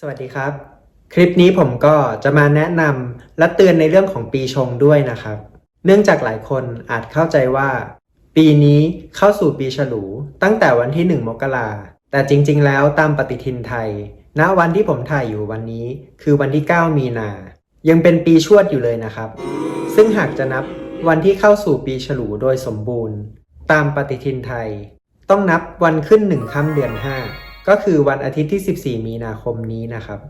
สวัสดีครับ คลิปนี้ผมก็จะมาแนะนำและเตือนในเรื่องของปีชงด้วยนะครับ เนื่องจากหลายคนอาจเข้าใจว่า ปีนี้เข้าสู่ปีฉลู ตั้งแต่วันที่ 1 มกราแต่จริง ๆ แล้วตามปฏิทินไทย ณวันที่ผมถ่ายอยู่วันนี้คือวันที่ 9 มีนา ยังเป็นปีชวดอยู่เลยนะครับ ซึ่งหากจะนับวันที่เข้าสู่ปีฉลูโดยสมบูรณ์ ตามปฏิทินไทย ต้องนับวันขึ้นหนึ่งค่ำเดือน5 ก็คือวันอาทิตย์ที่ 14 มีนาคมนี้นะครับ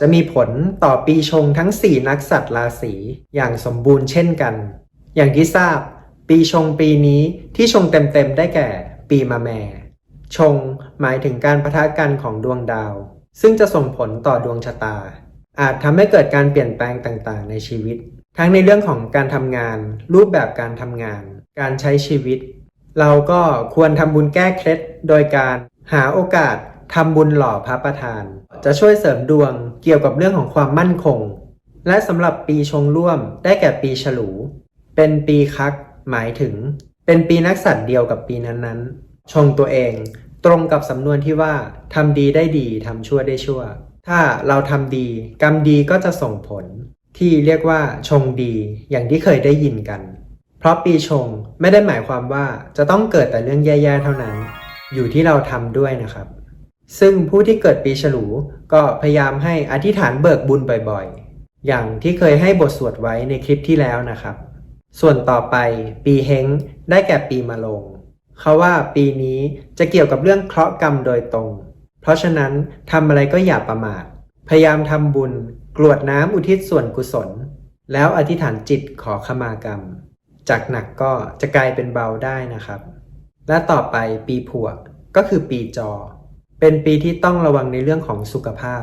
จะมีผลต่อปีชงทั้ง 4 นักสัตว์ราศีอย่างสมบูรณ์เช่นกัน อย่างที่ทราบ ปีชงปีนี้ที่ชงเต็มๆได้แก่ ปีมะแม่ ชงหมายถึงการประทะกันของดวงดาว ซึ่งจะส่งผลต่อดวงชะตา อาจทำให้เกิดการเปลี่ยนแปลงต่างๆ ในชีวิต ทั้งในเรื่องของการทำงาน รูปแบบการทำงาน การใช้ชีวิต เราก็ควรทำบุญแก้เคล็ดโดยการหาโอกาส ทำบุญหล่อพระประธาน จะช่วยเสริมดวงเกี่ยวกับเรื่องของความมั่นคง และสำหรับปีชงร่วมได้แก่ปีฉลู เป็นปีคัก หมายถึง เป็นปีนักสัตว์เดียวกับปีนั้นๆ ชงตัวเองตรงกับสำนวนที่ว่าทำดีได้ดีทำชั่วได้ชั่ว ถ้าเราทำดี กรรมดีก็จะส่งผล ที่เรียกว่าชงดีอย่างที่เคยได้ยินกัน เพราะปีชงไม่ได้หมายความว่าจะต้องเกิดแต่เรื่องแย่ๆเท่านั้น อยู่ที่เราทำด้วยนะครับ ซึ่งผู้ที่เกิดปีฉลูก็พยายามให้อธิษฐานเบิกบุญบ่อยๆ อย่างที่เคยให้บทสวดไว้ในคลิปที่แล้วนะครับ ส่วนต่อไปปีเฮงได้แก่ปีมะโรงเขาว่าปีนี้จะเกี่ยวกับเรื่องเคราะห์กรรมโดยตรง เพราะฉะนั้นทำอะไรก็อย่าประมาท พยายามทำบุญ กรวดน้ำอุทิศส่วนกุศล แล้วอธิษฐานจิตขอขมากรรม จากหนักก็จะกลายเป็นเบาได้นะครับ และต่อไปปีผวกก็คือปีจอ เป็นปีที่ต้องระวังในเรื่องของสุขภาพ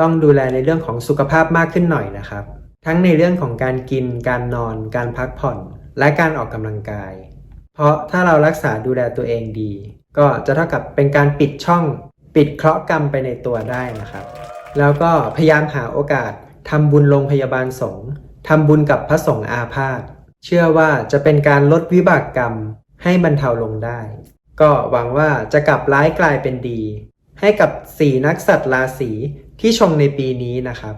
ต้องดูแลในเรื่องของสุขภาพมากขึ้นหน่อยนะครับ ทั้งในเรื่องของการกิน การนอน การพักผ่อน และการออกกำลังกาย เพราะถ้าเรารักษาดูแลตัวเองดี ก็จะเท่ากับเป็นการปิดช่อง ปิดเคราะห์กรรมไปในตัวได้นะครับ แล้วก็พยายามหาโอกาสทำบุญโรงพยาบาลสงฆ์ทำบุญกับพระสงฆ์อาพาธเชื่อว่าจะเป็นการลดวิบากกรรมให้บรรเทาลงได้ ก็หวังว่าจะกลับร้ายกลายเป็นดี ให้กับสี่นักสัตว์ราศีที่ชงในปีนี้นะครับ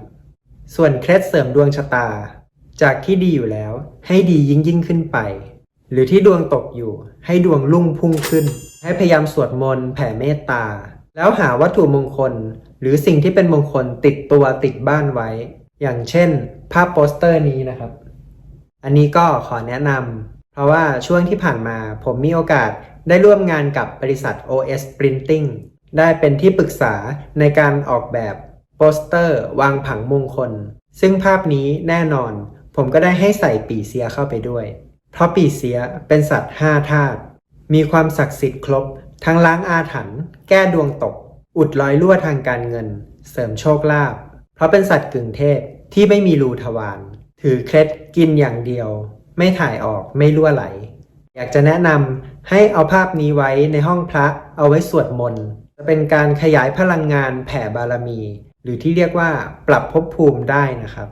ส่วนเคล็ดเสริมดวงชะตา จากที่ดีอยู่แล้ว ให้ดียิ่งยิ่งขึ้นไป หรือที่ดวงตกอยู่ ให้ดวงรุ่งพุ่งขึ้น ให้พยายามสวดมนต์แผ่เมตตา แล้วหาวัตถุมงคล หรือสิ่งที่เป็นมงคลติดตัวติดบ้านไว้ อย่างเช่น ภาพโปสเตอร์นี้นะครับ อันนี้ก็ขอแนะนำเพราะว่าช่วงที่ผ่านมาผมมีโอกาสได้ร่วมงานกับบริษัท OS Printing ได้เป็นที่ปรึกษาในการออกแบบโปสเตอร์วางผังมงคล ซึ่งภาพนี้แน่นอน ผมก็ได้ให้ใส่ปีเสียเข้าไปด้วย เพราะปีเสียเป็นสัตว์ห้าธาตุมีความศักดิ์สิทธิ์ครบ ทั้งล้างอาถรรพ์แก้ดวงตก อุดรอยรั่วทางการเงิน เสริมโชคลาภเพราะเป็นสัตว์กึ่งเทพที่ไม่มีรูทวารถือเคล็ดกินอย่างเดียว ไม่ถ่ายออกไม่รั่วไหล อยากจะแนะนำให้เอาภาพนี้ไว้ในห้องพระเอาไว้สวดมนต์ จะเป็นการขยายพลังงานแผ่บารมี หรือที่เรียกว่าปรับภพภูมิได้นะครับ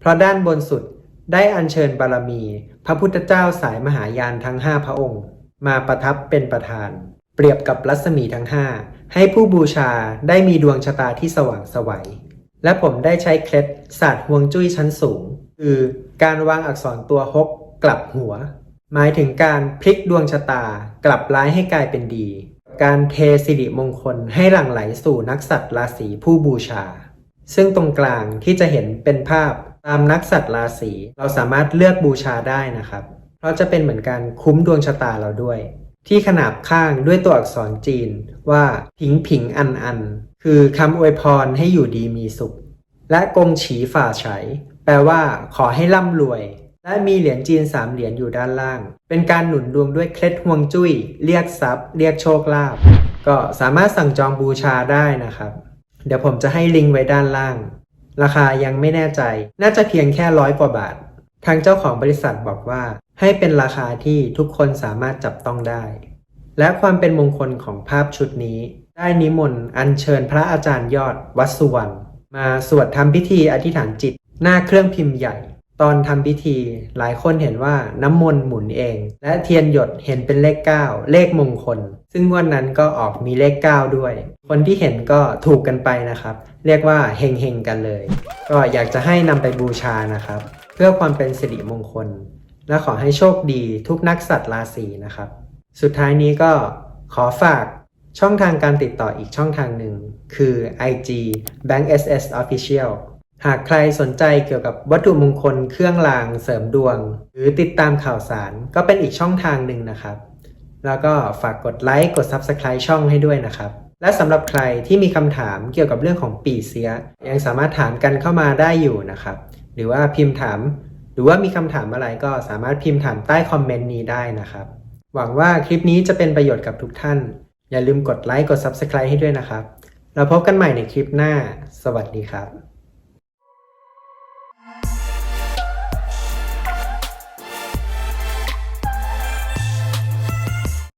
เพราะด้านบนสุดได้อัญเชิญบารมี พระพุทธเจ้าสายมหายานทั้ง 5 พระองค์ มาประทับเป็นประธาน เปรียบกับรัศมีทั้ง 5 ให้ผู้บูชาได้มีดวงชะตาที่สว่างสวัย และผมได้ใช้เคล็ดศาสตร์ฮวงจุ้ยชั้นสูง คือการวางอักษรตัวฮกกลับหัว หมายถึงการพลิกดวงชะตากลับร้ายให้กลายเป็นดี การเทสิริมงคลให้หลั่งไหลสู่นักสัตว์ราศีผู้บูชา ซึ่งตรงกลางที่จะเห็นเป็นภาพตามนักสัตว์ราศีเราสามารถเลือกบูชาได้นะครับ เพราะจะเป็นเหมือนการคุ้มดวงชะตาเราด้วย ที่ขนาบข้างด้วยตัวอักษรจีนว่าผิงผิงอันอัน คือคำอวยพรให้อยู่ดีมีสุข และกงฉีฝ่าไฉแปลว่าขอให้ร่ำรวย และมีเหรียญจีนสามเหรียญอยู่ด้านล่าง เป็นการหนุนดวงด้วยเคล็ดห่วงจุ้ย เรียกทรัพย์ เรียกโชคลาภ ก็สามารถสั่งจองบูชาได้นะครับ เดี๋ยวผมจะให้ลิงก์ไว้ด้านล่าง ราคายังไม่แน่ใจ น่าจะเพียงแค่ร้อยกว่าบาท ทางเจ้าของบริษัทบอกว่า ให้เป็นราคาที่ทุกคนสามารถจับต้องได้ และความเป็นมงคลของภาพชุดนี้ ได้นิมนต์อัญเชิญพระอาจารย์ยอดวัดสุวรรณมาสวดทำพิธีอธิษฐานจิต หน้าเครื่องพิมพ์ใหญ่ ตอนทำพิธีหลายคนเห็นว่าน้ำมนต์หมุนเอง และเทียนหยดเห็นเป็นเลข 9 เลขมงคล ซึ่งวดนั้นก็ออกมีเลข 9 ด้วย คนที่เห็นก็ถูกกันไปนะครับ เรียกว่าเฮงเฮงๆกันเลย ก็อยากจะให้นำไปบูชานะครับ เพื่อความเป็นสิริมงคล และขอให้โชคดีทุกนักสัตว์ราศีนะครับ สุดท้ายนี้ก็ขอฝากช่องทางการติดต่ออีกช่องทางหนึ่งคือ IG Bank SS Official หากใครสนใจเกี่ยวกับวัตถุมงคลเครื่องรางเสริมดวง หรือติดตามข่าวสารก็เป็นอีกช่องทางหนึ่งนะครับ แล้วก็ฝากกดไลค์กด Subscribe ช่องให้ด้วยนะครับ และสำหรับใครที่มีคำถามเกี่ยวกับเรื่องของปีเสีย ยังสามารถถามกันเข้ามาได้อยู่นะครับ หรือว่าพิมพ์ถาม หรือว่ามีคำถามอะไรก็สามารถพิมพ์ถามใต้คอมเมนต์นี้ได้นะครับ หวังว่าคลิปนี้จะเป็นประโยชน์กับทุกท่าน อย่าลืมกดไลค์กด Subscribe ให้ด้วยนะครับเราพบกันใหม่ในคลิปหน้า สวัสดีครับ